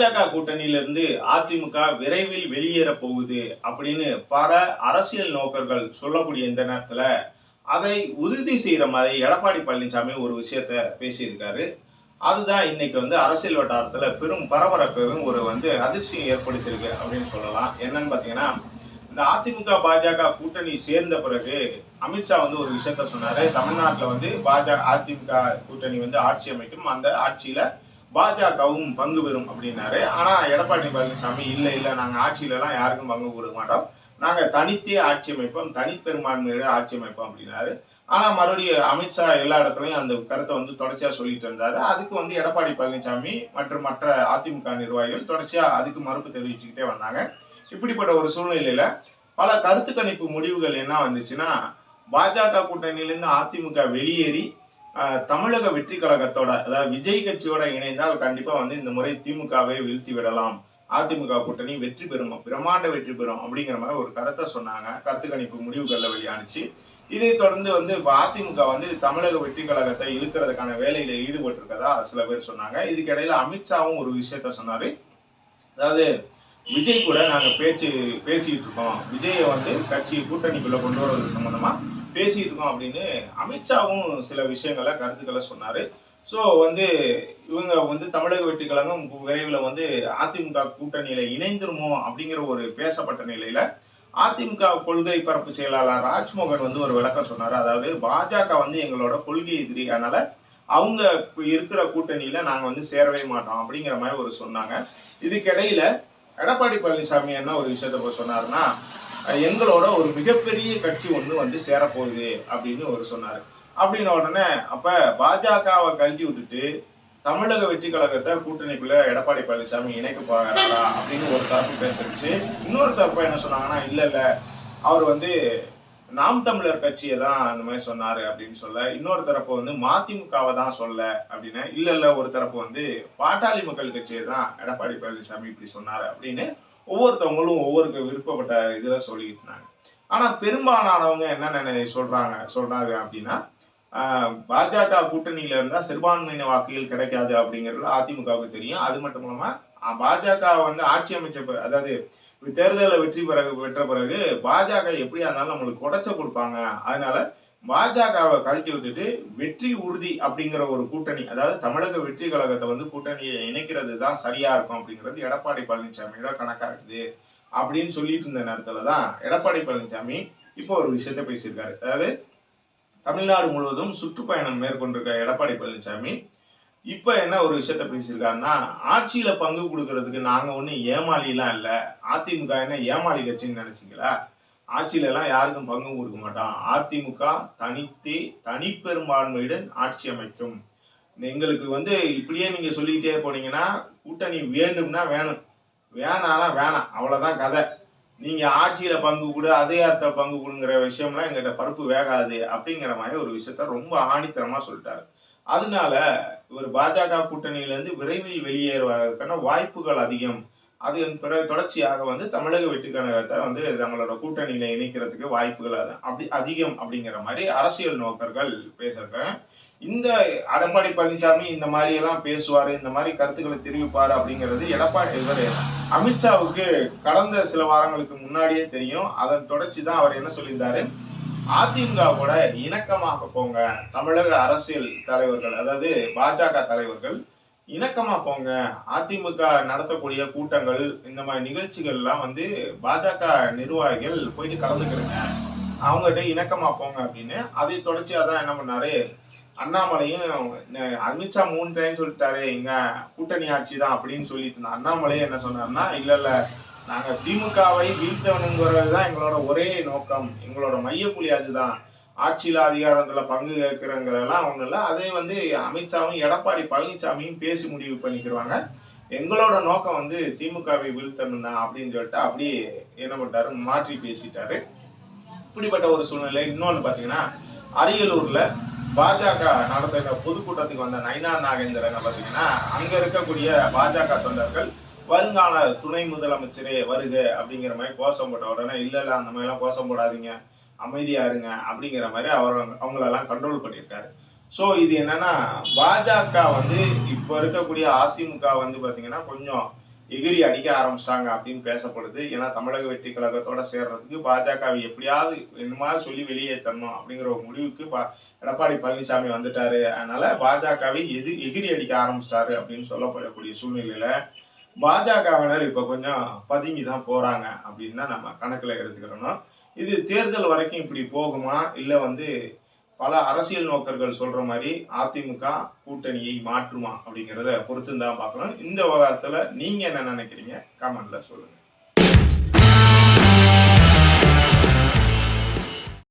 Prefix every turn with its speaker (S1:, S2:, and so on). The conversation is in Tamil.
S1: பாஜக கூட்டணியிலிருந்து அதிமுக விரைவில் வெளியேற போகுது அப்படின்னு பல அரசியல் நோக்கர்கள் சொல்லக்கூடிய இந்த நேரத்தில் அதை உறுதி செய்கிற மாதிரி எடப்பாடி பழனிசாமி ஒரு விஷயத்த பேசியிருக்காரு. அதுதான் இன்னைக்கு வந்து அரசியல் வட்டாரத்தில் பெரும் பரபரப்பையும் ஒரு வந்து அதிர்ச்சியும் ஏற்படுத்தியிருக்கு அப்படின்னு சொல்லலாம். என்னன்னு பார்த்தீங்கன்னா இந்த அதிமுக பாஜக கூட்டணி சேர்ந்த பிறகு அமித்ஷா வந்து ஒரு விஷயத்த சொன்னார். தமிழ்நாட்டில் வந்து பாஜக அதிமுக கூட்டணி வந்து ஆட்சி அமைக்கும். அந்த ஆட்சியில் பாஜகவும் பங்கு பெறும் அப்படின்னாரு. ஆனா எடப்பாடி பழனிசாமி இல்ல இல்ல நாங்க ஆட்சியில எல்லாம் யாருக்கும் பங்கு கொடுக்க மாட்டோம். நாங்க தனித்தே ஆட்சி அமைப்போம் தனிப்பெரும்பான்மையோட ஆட்சி அமைப்போம் அப்படின்னாரு. ஆனா மறுபடியும் அமித்ஷா எல்லா இடத்துலயும் அந்த கருத்தை வந்து தொடர்ச்சியா சொல்லிட்டு இருந்தாரு. அதுக்கு வந்து எடப்பாடி பழனிசாமி மற்றும் மற்ற அதிமுக நிர்வாகிகள் தொடர்ச்சியா அதுக்கு மறுப்பு தெரிவிச்சுக்கிட்டே வந்தாங்க. இப்படிப்பட்ட ஒரு சூழ்நிலையில பல கருத்து கணிப்பு முடிவுகள் என்ன வந்துச்சுன்னா பாஜக கூட்டணியிலிருந்து அதிமுக வெளியேறி தமிழக வெற்றி கழகத்தோட அதாவது விஜய் கட்சியோட இணைந்தால் கண்டிப்பா வந்து இந்த முறை திமுகவை வீழ்த்தி விடலாம். அதிமுக கூட்டணி வெற்றி பெறும் பிரம்மாண்ட வெற்றி பெறும் அப்படிங்கிற மாதிரி ஒரு கருத்தை சொன்னாங்க. கருத்து கணிப்பு முடிவுகள்ல வெளியானுச்சு. இதை தொடர்ந்து வந்து அதிமுக வந்து தமிழக வெற்றி கழகத்தை இழுக்கிறதுக்கான வேலையில ஈடுபட்டிருக்கதா சில பேர் சொன்னாங்க. இதுக்கிடையில அமித்ஷாவும் ஒரு விஷயத்த சொன்னாரு. அதாவது விஜய் கூட நாங்க பேச்சு பேசிட்டு இருக்கோம். விஜயை வந்து கட்சி கூட்டணிக்குள்ள கொண்டு வரது சம்பந்தமா பேசிட்டு இருக்கோம் அப்படின்னு அமித்ஷாவும் சில விஷயங்களை கருத்துக்களை சொன்னாரு. ஸோ வந்து இவங்க வந்து தமிழக வெற்றி கழகம் விரைவில் வந்து அதிமுக கூட்டணியில இணைந்துருமோ அப்படிங்கிற ஒரு பேசப்பட்ட நிலையில அதிமுக கொள்கை பரப்பு செயலாளர் ராஜ்மோகன் வந்து ஒரு விளக்கம் சொன்னார். அதாவது பாஜக வந்து எங்களோட கொள்கை எதிரி அதனால அவங்க இருக்கிற கூட்டணியில நாங்க வந்து சேரவே மாட்டோம் அப்படிங்கிற மாதிரி ஒரு சொன்னாங்க. இதுக்கிடையில எடப்பாடி பழனிசாமி என்ன ஒரு விஷயத்த போய் சொன்னாருன்னா எங்களோட ஒரு மிகப்பெரிய கட்சி ஒன்று வந்து சேரப்போகுது அப்படின்னு ஒரு சொன்னார். அப்படின்ன உடனே அப்போ பாஜகவை கழட்டி விட்டுட்டு தமிழக வெற்றி கழகத்தை கூட்டணிக்குள்ள எடப்பாடி பழனிசாமி இணைக்க போகிறாரா அப்படின்னு ஒரு தரப்பு பேசிருச்சு. இன்னொரு தரப்பு என்ன சொன்னாங்கன்னா இல்லை இல்லை அவர் வந்து நாம் தமிழர் கட்சியை தான் அந்த மாதிரி சொன்னார் அப்படின்னு சொல்ல இன்னொரு தரப்பு வந்து மதிமுகவை தான் சொல்ல அப்படின்னு இல்லை இல்லை ஒரு தரப்பு வந்து பாட்டாளி மக்கள் கட்சியை தான் எடப்பாடி பழனிசாமி இப்படி சொன்னார் அப்படின்னு ஒவ்வொருத்தவங்களும் ஒவ்வொரு விருப்பப்பட்ட இதில் சொல்லிக்கிட்டு இருந்தாங்க. ஆனால் பெரும்பாலானவங்க என்ன சொல்கிறாங்க சொல்கிறாங்க அப்படின்னா பாஜக கூட்டணியில் இருந்தால் சிறுபான்மையின வாக்குகள் கிடைக்காது அப்படிங்கிறதுல அதிமுகவுக்கு தெரியும். அது மட்டும் இல்லாமல் பாஜக வந்து ஆட்சி அமைச்ச அதாவது தேர்தலில் வெற்றி பிறகு பெற்ற பிறகு பாஜக எப்படியா இருந்தாலும் நம்மளுக்கு குடைச்ச கொடுப்பாங்க. அதனால பாஜகவை கழட்டி விட்டுட்டு வெற்றி உறுதி அப்படிங்கிற ஒரு கூட்டணி அதாவது தமிழக வெற்றி கழகத்தை வந்து கூட்டணியை இணைக்கிறது தான் சரியா இருக்கும் அப்படிங்கிறது எடப்பாடி பழனிசாமியோட கணக்கா இருக்குது. அப்படின்னு சொல்லிட்டு இருந்த நேரத்துல தான் எடப்பாடி பழனிசாமி இப்போ ஒரு விஷயத்த பேசியிருக்காரு. அதாவது தமிழ்நாடு முழுவதும் சுற்றுப்பயணம் மேற்கொண்டிருக்க எடப்பாடி பழனிசாமி இப்ப என்ன ஒரு விஷயத்த பேசியிருக்காருன்னா ஆட்சியில பங்கு கொடுக்கறதுக்கு நாங்க ஒன்றும் ஏமாளிலாம் இல்லை. அதிமுக என்ன ஏமாளி கட்சின்னு நினைச்சீங்களா? ஆட்சியில எல்லாம் யாருக்கும் பங்கும் கொடுக்க மாட்டான். அதிமுக தனித்து தனிப்பெரும்பான்மையுடன் ஆட்சி அமைக்கும். எங்களுக்கு வந்து இப்படியே நீங்க சொல்லிக்கிட்டே போனீங்கன்னா கூட்டணி வேண்டும்னா வேணும். வேணானா வேணாம். அவ்வளவுதான் கதை. நீங்க ஆட்சியில பங்கு கொடு அதிகாரத்தை பங்கு கொடுங்கிற விஷயம்லாம் எங்கிட்ட பருப்பு வேகாது அப்படிங்கிற மாதிரி ஒரு விஷயத்த ரொம்ப ஆணித்தரமா சொல்லிட்டாரு. அதனால இவர் பாஜக கூட்டணியிலேருந்து விரைவில் வெளியேறுவதற்கான வாய்ப்புகள் அதிகம். அதன் பிறகு தொடர்ச்சியாக வந்து தமிழக வெற்றி கழகத்தை வந்து தங்களோட கூட்டணியில இணைக்கிறதுக்கு வாய்ப்புகள் அது அப்படி அதிகம் அப்படிங்கிற மாதிரி அரசியல் நோக்கர்கள் பேசியிருக்காங்க இந்த அடம்பாடி பழனிசாமி இந்த மாதிரி எல்லாம் பேசுவார் இந்த மாதிரி கருத்துக்களை தெரிவிப்பார் அப்படிங்கிறது எடப்பாடி இவர் அமித்ஷாவுக்கு கடந்த சில வாரங்களுக்கு முன்னாடியே தெரியும். அதன் தொடர்ச்சி தான் அவர் என்ன சொல்லியிருந்தாரு? அதிமுக கூட இணக்கமாக போங்க தமிழக அரசியல் தலைவர்கள் அதாவது பாஜக தலைவர்கள் இணக்கமா போங்க. அதிமுக நடத்தக்கூடிய கூட்டங்கள் இந்த மாதிரி நிகழ்ச்சிகள்லாம் வந்து பாஜக நிர்வாகிகள் போயிட்டு கலந்துக்கிறங்க. அவங்ககிட்ட இணக்கமா போங்க அப்படின்னு. அதை தொடர்ச்சியா தான் என்ன பண்ணாரு? அண்ணாமலையும் அமித்ஷா மூணு டைம் சொல்லிட்டாரு எங்க கூட்டணி ஆட்சி தான் அப்படின்னு சொல்லிட்டு இருந்தா. அண்ணாமலையும் என்ன சொன்னாருன்னா இல்ல இல்ல நாங்க திமுகவை வீழ்த்தணுங்கிறது தான் எங்களோட ஒரே நோக்கம். எங்களோட மையப்புள்ளி அதுதான். ஆட்சியில் அதிகாரத்தில் பங்கு கேட்குறங்கிறதெல்லாம் ஒன்றும் இல்லை அதே வந்து அமித்ஷாவும் எடப்பாடி பழனிசாமியும் பேசி முடிவு பண்ணிக்கிறாங்க எங்களோட நோக்கம் வந்து திமுகவை வீழ்த்தணும் தான் அப்படின்னு சொல்லிட்டு அப்படியே என்ன பண்ணிட்டாரு மாற்றி பேசிட்டாரு. இப்படிப்பட்ட ஒரு சூழ்நிலை. இன்னொன்று பார்த்தீங்கன்னா அரியலூரில் பாஜக நடத்துகிற பொதுக்கூட்டத்துக்கு வந்த நைனா நாகேந்திரனை பார்த்தீங்கன்னா அங்கே இருக்கக்கூடிய பாஜக தொண்டர்கள் வருங்கால துணை முதலமைச்சரே வருக அப்படிங்கிற மாதிரி கோஷம் போட்ட உடனே இல்லை இல்லை அந்த மாதிரிலாம் கோஷம் போடாதீங்க. அமைதியாக இருங்க அப்படிங்கிற மாதிரி அவர் அவங்களெல்லாம் கண்ட்ரோல் பண்ணியிருக்காரு. ஸோ இது என்னென்னா பாஜக வந்து இப்போ இருக்கக்கூடிய அதிமுக வந்து பார்த்தீங்கன்னா கொஞ்சம் எகிரி அடிக்க ஆரம்பிச்சிட்டாங்க அப்படின்னு பேசப்படுது. ஏன்னா தமிழக வெற்றி கழகத்தோட சேர்றதுக்கு பாஜகவை எப்படியாவது என்னமா சொல்லி வெளியே தரணும் அப்படிங்கிற ஒரு முடிவுக்கு பா எடப்பாடி பழனிசாமி வந்துட்டாரு. அதனால பாஜகவை எது எகிரி அடிக்க ஆரம்பிச்சிட்டாரு அப்படின்னு சொல்லப்படக்கூடிய சூழ்நிலையில பாஜகவினர் இப்போ கொஞ்சம் பதுங்கி தான் போறாங்க அப்படின்னு தான் நம்ம கணக்கில் எடுத்துக்கிறோம். இது தேர்தல் வரைக்கும் இப்படி போகுமா? இல்லை வந்து பல அரசியல் நோக்கர்கள் சொல்கிற மாதிரி அதிமுக கூட்டணியை மாற்றுமா அப்படிங்கிறத பொறுத்து தான் பார்க்கணும் இந்த விவகாரத்தில் நீங்கள் என்ன நினைக்கிறீங்க? கமெண்டில் சொல்லுங்கள்